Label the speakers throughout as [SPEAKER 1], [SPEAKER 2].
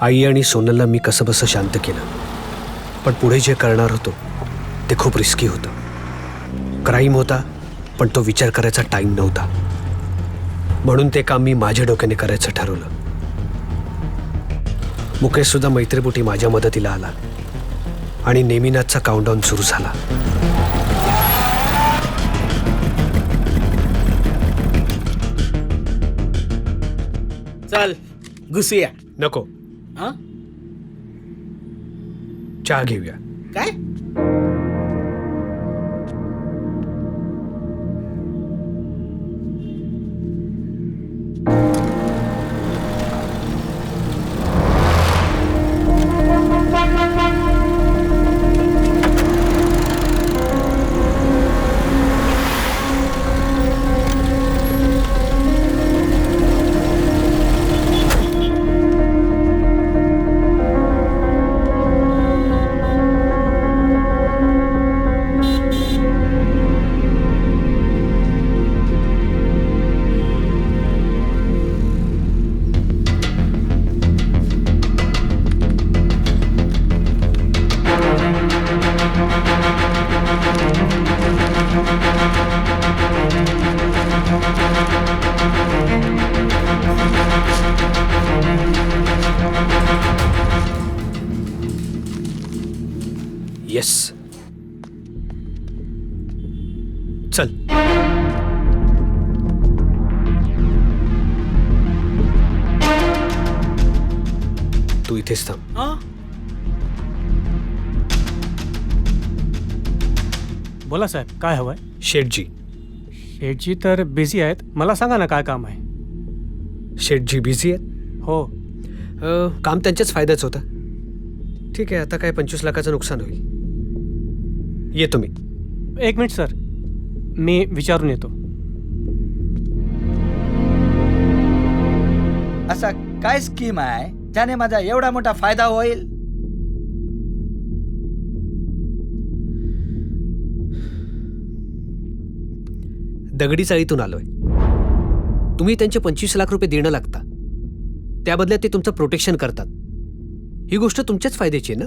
[SPEAKER 1] आई आणि सोनलला मी कसं बसं शांत केलं. पण पुढे जे करणार होतो ते खूप रिस्की होतं. क्राईम होता पण तो विचार करायचा टाईम नव्हता. म्हणून ते काम मी माझ्या डोक्याने करायचं ठरवलं. मुकेश सुद्धा मैत्रीपोटी माझ्या मदतीला आला. आणि नेमिनाथचा काउंटडाऊन सुरू झाला.
[SPEAKER 2] चल घुसूया.
[SPEAKER 1] नको.
[SPEAKER 2] हा?
[SPEAKER 1] चहा घेऊया.
[SPEAKER 2] काय?
[SPEAKER 1] चल. तू इथेच थांब.
[SPEAKER 2] हा?
[SPEAKER 3] बोला साहेब काय हवंय?
[SPEAKER 1] शेठजी.
[SPEAKER 3] शेठजी तर बिझी आहेत. मला सांगा ना काय काम आहे?
[SPEAKER 1] शेठजी बिझी आहेत?
[SPEAKER 3] हो.
[SPEAKER 1] अ, काम त्यांच्याच फायद्याचं होतं. ठीक आहे आता काय पंचवीस लाखाचं नुकसान होईल. येतो मी.
[SPEAKER 3] एक मिनिट सर. मी विचारून येतो.
[SPEAKER 4] असा काय स्कीम आहे? त्याने माझा एवढा मोठा फायदा होईल?
[SPEAKER 1] दगडी चाळीतून आलोय. तुम्ही त्यांचे पंचवीस लाख रुपये देणं लागता. त्या बदल्यात ते तुमचं प्रोटेक्शन करतात. ही गोष्ट तुमच्याच फायद्याची आहे ना?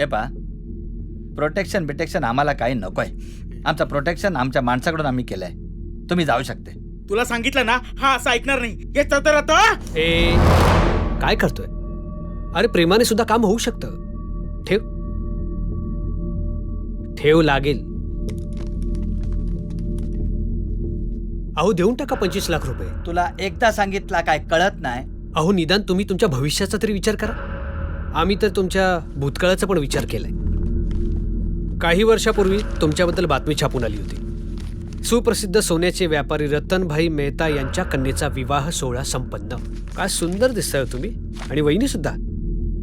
[SPEAKER 4] हे पा प्रोटेक्शन बिटेक्शन आम्हाला काही नकोय. आमचं प्रोटेक्शन आमच्या माणसाकडून आम्ही केलंय. तुम्ही जाऊ शकते.
[SPEAKER 2] तुला सांगितलं ना हा असं ऐकणार नाही. येत तर आता
[SPEAKER 1] ए काय करतोय? अरे प्रेमाने सुद्धा काम होऊ शकतं. ठेव. ठेव लागेल. अहो देऊन टाका पंचवीस लाख रुपये.
[SPEAKER 4] तुला एकदा सांगितला काय कळत नाही.
[SPEAKER 1] अहो निदान तुम्ही तुमच्या भविष्याचा तरी विचार करा. आम्ही तर तुमच्या भूतकाळाचा पण विचार केलाय. काही वर्षापूर्वी तुमच्याबद्दल बातमी छापून आली होती. सुप्रसिद्ध सोन्याचे व्यापारी रतनभाई मेहता यांच्या कन्येचा विवाह सोहळा संपन्न. काय सुंदर दिसताय हो तुम्ही. आणि वहिनी सुद्धा.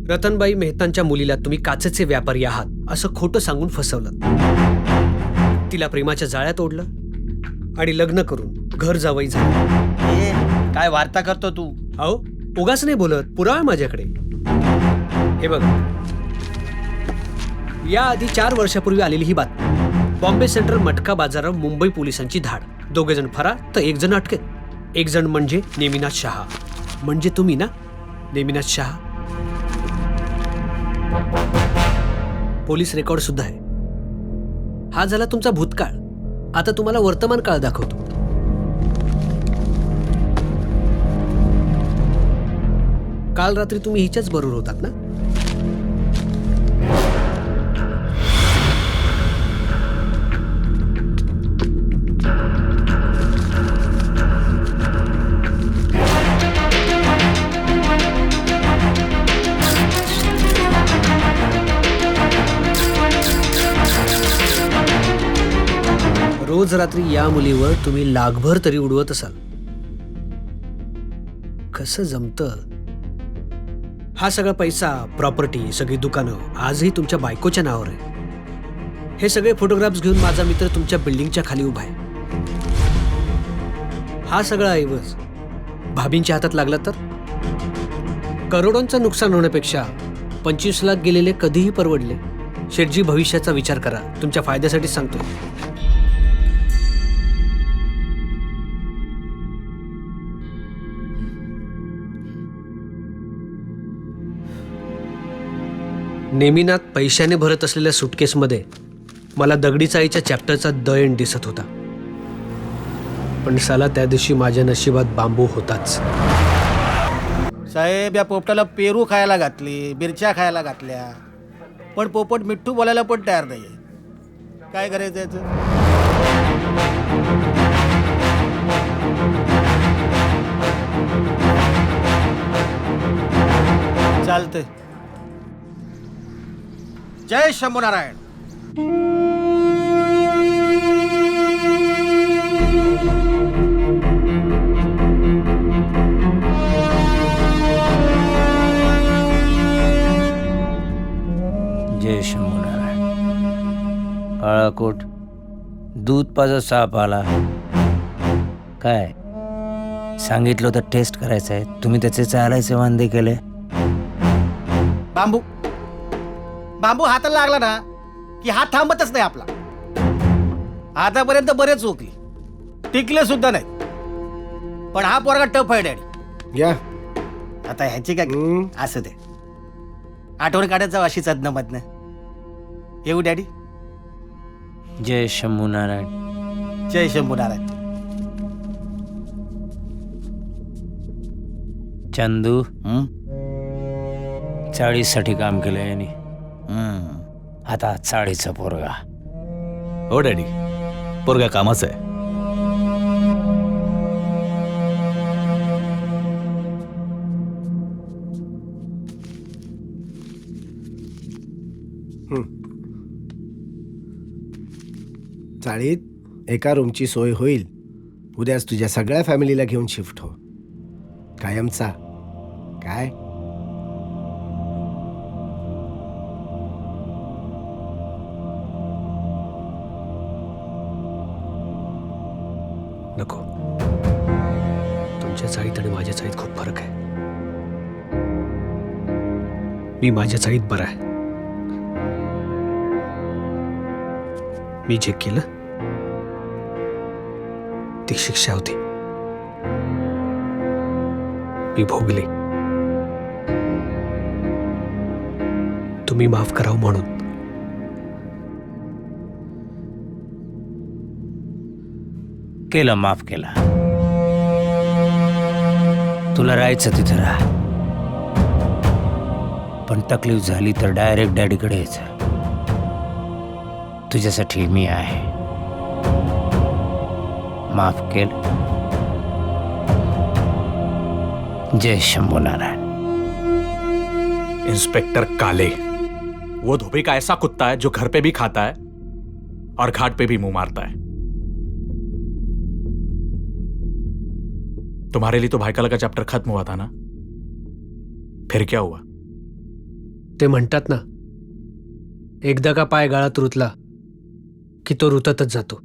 [SPEAKER 1] रतनबाई मेहतांच्या मुलीला तुम्ही काचेचे व्यापारी आहात असं खोटं सांगून फसवलं. तिला प्रेमाच्या जाळ्यात ओढलं. आणि लग्न करून घर जावई झालं.
[SPEAKER 4] काय वार्ता करतो तू?
[SPEAKER 1] अहो उगाच नाही बोलत पुरावा माझ्याकडे. हे बघ. याआधी चार वर्षापूर्वी आलेली ही बातमी. बॉम्बे सेंट्रल मटका बाजारावर मुंबई पोलिसांची धाड. दोघे जण फरार तर एक जण अटकेत. एक जण म्हणजे नेमिनाथ शहा. म्हणजे तुम्ही ना? नेमिनाथ शहा. पोलीस रेकॉर्ड सुद्धा आहे. हा झाला तुमचा भूतकाळ. आता तुम्हाला वर्तमान काळ दाखवतो. काल रात्री तुम्ही हिच्याच बरोबर होतात ना? रोज रात्री या मुलीवर तुम्ही लाखभर तरी उडवत असाल. कसं जमतं? हा सगळा पैसा प्रॉपर्टी सगळी दुकानं आजही तुमच्या बायकोच्या नावावर आहे. हे सगळे फोटोग्राफ्स घेऊन माझा मित्र तुमच्या बिल्डिंगच्या खाली उभा आहे. हा सगळा ऐवज भाभींच्या हातात लागला तर? करोडोंचं नुकसान होण्यापेक्षा पंचवीस लाख गेलेले कधीही परवडले. शेठजी भविष्याचा विचार करा. तुमच्या फायद्यासाठी सांगतोय. नेमिनात पैशाने भरत असलेल्या सुटकेसमध्ये मला दगडीचा आईच्या चॅप्टरचा दयण दिसत होता. पण साला त्या दिवशी माझ्या नशिबात बांबू होताच.
[SPEAKER 5] साहेब या पोपटाला पेरू खायला घातली मिरच्या खायला घातल्या. पण पोपट मिठ्ठू बोलायला पण तयार नाही काय करायचं याचं? चालतंय. जय शंभूनारायण.
[SPEAKER 6] जय शंभूनारायण. काळाकोट दूध पाजा साप आला. काय? सांगितलं होतं टेस्ट करायचं आहे तुम्ही त्याचे चालायचे वांदे केले.
[SPEAKER 5] बांबू. बांबू हाताला लागला ना की हात थांबतच नाही आपला. आतापर्यंत बरेच चोकली टिकले सुद्धा नाही पण हा पोरगा टफ आहे डॅडी.
[SPEAKER 7] घ्या
[SPEAKER 5] आता ह्याची काय असं ते आठवण काढत जाऊ अशीच अदनं येऊ डॅडी.
[SPEAKER 6] जय शंभूनारायण
[SPEAKER 5] जय शंभू नारायण.
[SPEAKER 6] चंदू. चाळीसाठी काम केलं यांनी. आता चाळीचा पोरगा.
[SPEAKER 8] हो डॅडी. पोरगा कामाचं आहे.
[SPEAKER 7] चाळीत एका रूमची सोय होईल. उद्याच तुझ्या सगळ्या फॅमिलीला घेऊन शिफ्ट हो. कायमचा. काय?
[SPEAKER 1] नको. तुमच्या चाळीत आणि माझ्या चाळीत खूप फरक आहे. मी माझ्या चाळीत बरा आहे. मी जे केलं ती शिक्षा होती. मी भोगली. तुम्ही माफ करावं म्हणून.
[SPEAKER 6] केलं माफ केला. तुला राहायचं तिथं राहा. पण तकलीफ झाली तर डायरेक्ट डॅडीकडे यायचं. तुझ्यासाठी मी आहे. माफ केलं. जय शंभू नारायण
[SPEAKER 8] इंस्पेक्टर काले वो धोबी का ऐसा कुत्ता है जो घर पे भी खाता है और घाट पे भी मुंह मारता है। तुम्हारे लिए तो भाईकाला का चैप्टर खत्म हुआ था ना? फिर क्या हुआ?
[SPEAKER 1] ते म्हणतात ना एकदा का पाय गाळात रुतला की तो रुततच जातो.